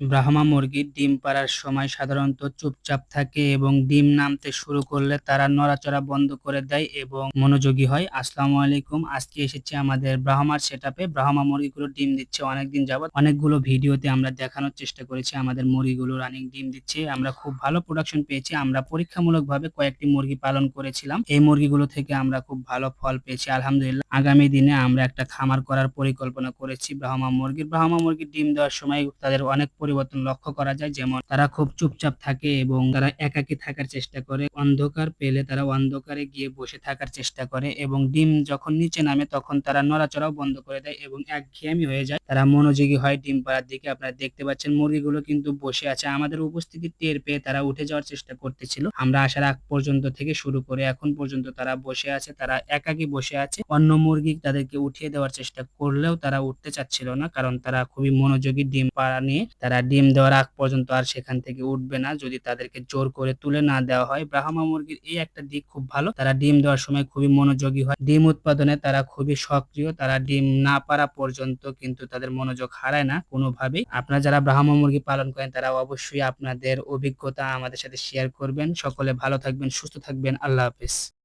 ব্রাহ্মা মুরগির ডিম পাড়ার সময় সাধারণত চুপচাপ থাকে এবং ডিম নামতে শুরু করলে তারা নড়াচড়া বন্ধ করে দেয় এবং মনোযোগী হয়। আসসালামু আলাইকুম, আজকে এসেছি আমাদের ব্রাহ্মার সেট আপে ব্রাহ্মা মুরগিগুলো ডিম দিচ্ছে অনেকদিন যাবত অনেকগুলো ভিডিওতে আমরা দেখানোর চেষ্টা করেছি আমাদের মুরগিগুলো রানিং ডিম দিচ্ছে। আমরা খুব ভালো প্রোডাকশন পেয়েছি। আমরা পরীক্ষামূলকভাবে কয়েকটি মুরগি পালন করেছিলাম। এই মুরগিগুলো থেকে আমরা খুব ভালো ফল পেয়েছি, আলহামদুলিল্লাহ। আগামী দিনে আমরা একটা খামার করার পরিকল্পনা করেছি ব্রাহ্মা মুরগির। ব্রাহ্মা মুরগির ডিম দেওয়ার সময় তাদের অনেক পরিবর্তন লক্ষ্য করা যায়। যেমন তারা খুব চুপচাপ থাকে এবং তারা একাকী থাকার চেষ্টা করে। অন্ধকার পেলে তারা অন্ধকারে গিয়ে বসে থাকার চেষ্টা করে এবং ডিম যখন নিচে নামে তখন তারা নড়াচড়াও বন্ধ করে দেয় এবং একঘেয়েমি হয়ে যায়। তারা মনোযোগী হয় ডিম পাড়ার দিকে। আপনারা দেখতে পাচ্ছেন মুরগিগুলো কিন্তু বসে আছে। আমাদের উপস্থিতি টের পেয়ে তারা উঠে যাওয়ার চেষ্টা করতেছিল। আমরা আসার আগ পর্যন্ত থেকে শুরু করে এখন পর্যন্ত তারা বসে আছে। তারা একাকী বসে আছে। অন্য মুরগি তাদেরকে উঠিয়ে দেওয়ার চেষ্টা করলেও তারা উঠতে চাচ্ছিল না, কারণ তারা খুবই মনোযোগী ডিম পাড়া নিয়ে। তারা ডিম দেওয়ার আগ পর্যন্ত আর সেখান থেকে উঠবে না। যদি তাদেরকে জোর করে তুলে না দেওয়া হয়, ব্রাহ্মা মুরগির এই একটা দিক খুব ভালো। তারা ডিম দেওয়ার সময় খুবই মনোযোগী হয়। ডিম উৎপাদনে তারা খুবই সক্রিয়। তারা ডিম না পারা পর্যন্ত কিন্তু তাদের মনোযোগ হারায় না কোনোভাবেই। আপনারা যারা ব্রাহ্মা মুরগি পালন করেন, তারা অবশ্যই আপনাদের অভিজ্ঞতা আমাদের সাথে শেয়ার করবেন। সকলে ভালো থাকবেন, সুস্থ থাকবেন। আল্লাহ হাফেজ।